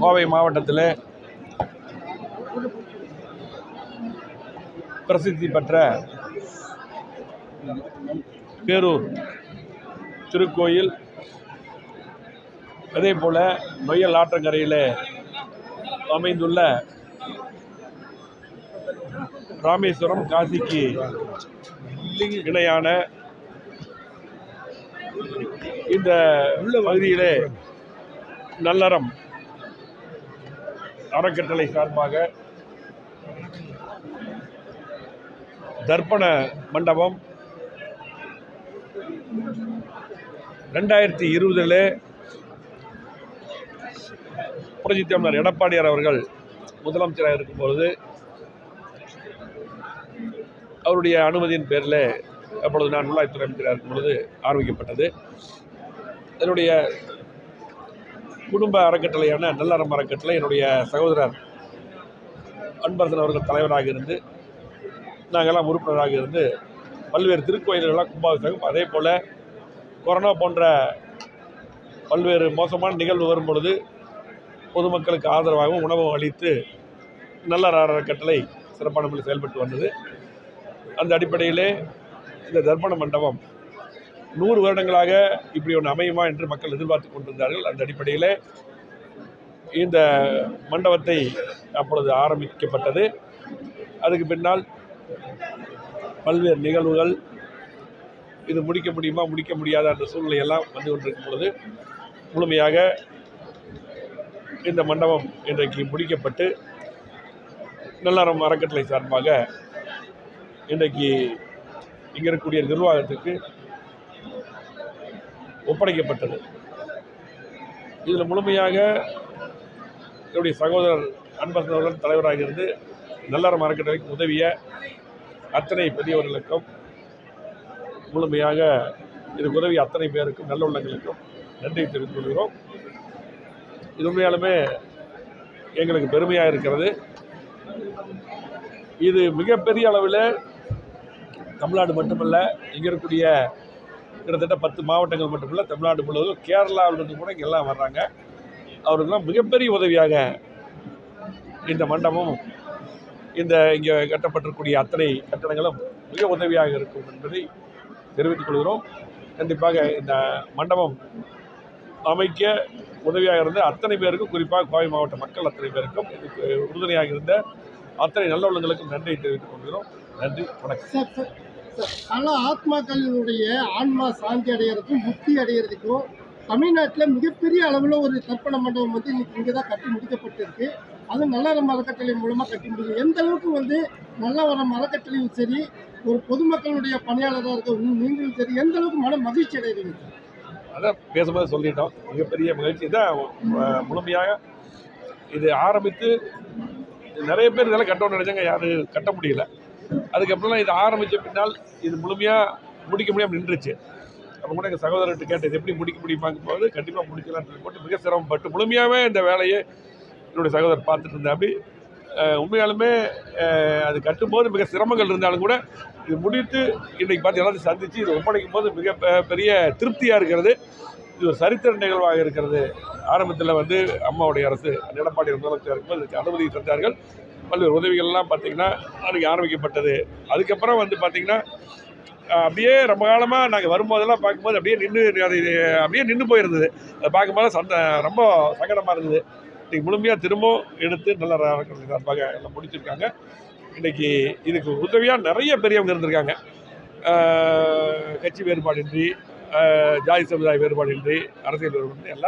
கோவை மாவட்டத்தில் பிரசித்தி பெற்ற பேரூர் திருக்கோயில் அதே போல் நொய்யல் ஆற்றங்கரையில் அமைந்துள்ள ராமேஸ்வரம் காசிக்கு இணையான இந்த பகுதியிலே நல்லறம் அறக்கட்டளை சார்பாக தர்ப்பண மண்டபம் ரெண்டாயிரத்தி இருபதில் புரட்சித் தலைவர் எடப்பாடியார் அவர்கள் முதலமைச்சராக இருக்கும்பொழுது அவருடைய அனுமதியின் பேரில் அப்பொழுது நான் உள்ளாட்சித்துறை அமைச்சராக இருக்கும் பொழுது ஆரம்பிக்கப்பட்டது. என்னுடைய குடும்ப அறக்கட்டளையான நல்லறம் அறக்கட்டளை என்னுடைய சகோதரர் அன்பரசன் அவர்கள் தலைவராக இருந்து நாங்கள்லாம் உறுப்பினராக இருந்து பல்வேறு திருக்கோயில்கள்லாம் கும்பாபிஷேகம் அதே போல் கொரோனா போன்ற பல்வேறு மோசமான நிகழ்வு வரும் பொழுது பொதுமக்களுக்கு ஆதரவாகவும் உணவும் அளித்து நல்ல அறக்கட்டளை சிறப்பான முறையில் செயல்பட்டு வந்தது. அந்த அடிப்படையிலே இந்த தர்ப்பண மண்டபம் நூறு வருடங்களாக இப்படி ஒன்று அமையுமா என்று மக்கள் எதிர்பார்த்து கொண்டிருந்தார்கள். அந்த அடிப்படையில் இந்த மண்டபத்தை அப்பொழுது ஆரம்பிக்கப்பட்டது. அதுக்கு பின்னால் பல்வேறு நிகழ்வுகள் இது முடிக்க முடியுமா முடிக்க முடியாத அந்த சூழ்நிலையெல்லாம் வந்து கொண்டிருக்கும் பொழுது முழுமையாக இந்த மண்டபம் இன்றைக்கு முடிக்கப்பட்டு நல்லறம் அறக்கட்டளை சார்பாக இன்றைக்கு இங்கே இருக்கக்கூடிய நிர்வாகத்துக்கு ஒப்படைக்கப்பட்டது. இதில் முழுமையாக என்னுடைய சகோதரர் அன்பரசன் அவர்கள் தலைவராக இருந்து நல்லறம் அறக்கட்டளைக்கு உதவிய அத்தனை பெரியவர்களுக்கும் முழுமையாக இதுக்கு உதவி அத்தனை பேருக்கும் நல்ல உள்ளங்களுக்கும் நன்றி தெரிவித்துக் கொள்கிறோம். இது உண்மையாலுமே எங்களுக்கு பெருமையாக இருக்கிறது. இது மிகப்பெரிய அளவில் தமிழ்நாடு மட்டுமல்ல இங்கே இருக்கக்கூடிய கிட்டத்தட்ட பத்து மாவட்டங்கள் மட்டுமல்ல தமிழ்நாடு முழுவதும் கேரளாவிலிருந்து கூட இங்கே எல்லாம் வர்றாங்க. அவருக்கெல்லாம் மிகப்பெரிய உதவியாக இந்த மண்டபம் இந்த இங்கே கட்டப்பட்டிருக்கக்கூடிய அத்தனை கட்டடங்களும் மிக உதவியாக இருக்கும் என்பதை தெரிவித்துக் கொள்கிறோம். கண்டிப்பாக இந்த மண்டபம் அமைக்க உதவியாக இருந்த அத்தனை பேருக்கும் குறிப்பாக கோவை மாவட்ட மக்கள் அத்தனை பேருக்கும் இதுக்கு உறுதுணையாக இருந்த அத்தனை நல்ல உள்ளங்களுக்கும் நன்றி தெரிவித்துக் கொள்கிறோம். நன்றி வணக்கம். பல ஆத்மாக்களினுடைய ஆன்மா சாந்தி அடைகிறதுக்கும் முக்தி அடைகிறதுக்கும் தமிழ்நாட்டில் மிகப்பெரிய அளவில் ஒரு தர்ப்பண மண்டபம் வந்து இன்னைக்கு இங்கே தான் கட்டி முடிக்கப்பட்டிருக்கு. அது நல்லறம் அறக்கட்டளை மூலமாக கட்டி முடியும் எந்த அளவுக்கு வந்து வர அறக்கட்டளையும் சரி ஒரு பொதுமக்களுடைய பணியாளராக இருக்க நீங்களும் சரி எந்த அளவுக்கு மன மகிழ்ச்சி அடைகிறீங்க? அதான் பேசும்போது சொல்லிட்டோம். மிகப்பெரிய மகிழ்ச்சி. தான் முழுமையாக இது ஆரம்பித்து நிறைய பேர் இதெல்லாம் கட்டணும்னு நினைச்சாங்க. யாரும் கட்ட முடியல. அதுக்கப்புறம் இது ஆரம்பித்த பின்னால் இது முழுமையாக முடிக்க முடியாமல் நின்றுச்சு. அப்போ கூட எங்கள் சகோதரர்கிட்ட கேட்டு இது எப்படி முடிக்க முடியுமாங்க போது கண்டிப்பாக முடிக்கலாம்னு சொல்லி போட்டு மிக சிரமப்பட்டு முழுமையாகவே இந்த வேலையை என்னுடைய சகோதரர் பார்த்துட்டு இருந்தாப்படி உண்மையாலுமே அது கட்டும்போது மிக சிரமங்கள் இருந்தாலும் கூட இது முடித்து இன்றைக்கி பார்த்து எல்லாத்தையும் சந்தித்து இது ஒப்படைக்கும் போது மிக பெ- பெரிய திருப்தியாக இருக்கிறது. இது ஒரு சரித்திர நிகழ்வாக இருக்கிறது. ஆரம்பத்தில் வந்து அம்மாவுடைய அரசு எடப்பாடி முதலமைச்சர் இருக்கும்போது இதுக்கு அனுமதி தந்தார்கள். பல்வேறு உதவிகள்லாம் பார்த்திங்கன்னா அன்றைக்கி ஆரம்பிக்கப்பட்டது. அதுக்கப்புறம் வந்து பார்த்திங்கன்னா அப்படியே ரொம்ப காலமாக நாங்கள் வரும்போதெல்லாம் பார்க்கும்போது அப்படியே நின்று அது அப்படியே நின்று போயிருந்தது. அதை பார்க்கும்போது சந்த ரொம்ப சங்கடமாக இருந்தது. இன்றைக்கி முழுமையாக திரும்பவும் எடுத்து நல்லா அறக்கட்டளை சார்பாக எல்லாம் முடிச்சிருக்காங்க. இன்றைக்கி இதுக்கு உதவியாக நிறைய பெரியவங்க இருந்திருக்காங்க. கட்சி வேறுபாடின்றி ஜாதி சமுதாய வேறுபாடின்றி அரசியல் வேறுபாடு எல்லாம்